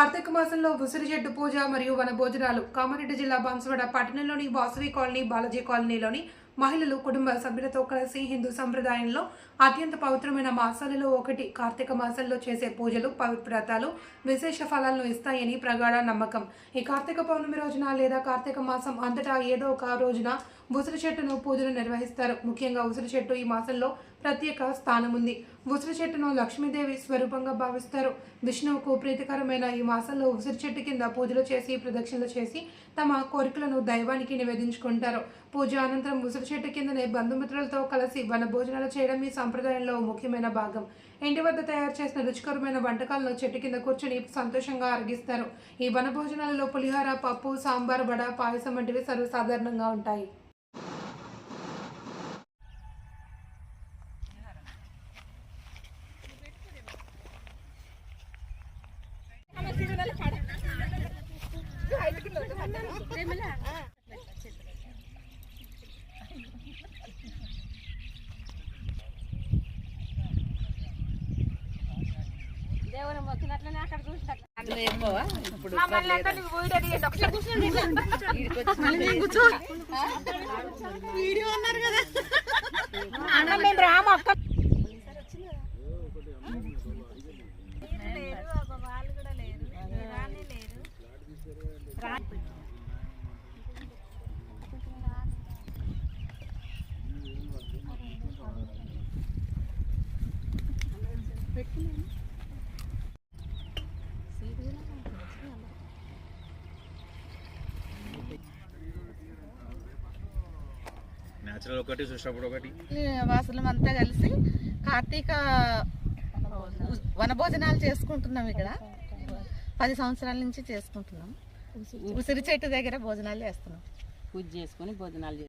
కార్తీక మాసంలో ఉసిరి చెట్టు పూజ మరియు వన భోజనాలు కామారెడ్డి జిల్లా బాన్సువాడ పట్టణంలోని వాసవి కాలనీ బాలాజీ కాలనీలోని మహిళలు కుటుంబ సభ్యులతో కలిసి హిందూ సంప్రదాయంలో అత్యంత పవిత్రమైన మాసాలలో ఒకటి. కార్తీక మాసంలో చేసే పూజలు పవిత్రతాలు విశేష ఫలాలను ఇస్తాయని ప్రగాఢ నమ్మకం. ఈ కార్తీక పౌర్ణమి రోజున లేదా కార్తీక మాసం అంతటా ఏదో ఒక రోజున ఉసిరి చెట్టును పూజలు నిర్వహిస్తారు. ముఖ్యంగా ఉసిరి చెట్టు ఈ మాసంలో ప్రత్యేక స్థానం ఉంది. ఉసిరి చెట్టును లక్ష్మీదేవి స్వరూపంగా భావిస్తారు. విష్ణువుకు ప్రీతికరమైన ఈ మాసంలో ఉసిరి చెట్టు కింద పూజలు చేసి ప్రదక్షిణలు చేసి తమ కోరికలను దైవానికి నివేదించుకుంటారు. పూజ అనంతరం ఉసిరి చెట్టు కిందనే బంధుమిత్రులతో కలిసి వన భోజనాలు చేయడం ఈ సంప్రదాయంలో ముఖ్యమైన భాగం ఇంటి వద్ద తయారు చేసిన రుచికరమైన వంటకాలను చెట్టు కింద కూర్చొని సంతోషంగా అరిగిస్తారు ఈ వన భోజనాలలో పులిహోర పప్పు సాంబార్ వడ పాయసం వంటివి సర్వసాధారణంగా ఉంటాయి దేవుని మొక్కినట్లనే అక్కడ చూసినట్లు. న్యాచురల్ ఒకటి చూసినప్పుడు ఒకటి వాసులం అంతా కలిసి కార్తీక వనభోజనాలు చేసుకుంటున్నాం ఇక్కడ. పది సంవత్సరాల నుంచి చేసుకుంటున్నాం. ఉసిరి చెట్టు. దగ్గర భోజనాలు చేస్తున్నాం. పూజ చేసుకొని భోజనాలు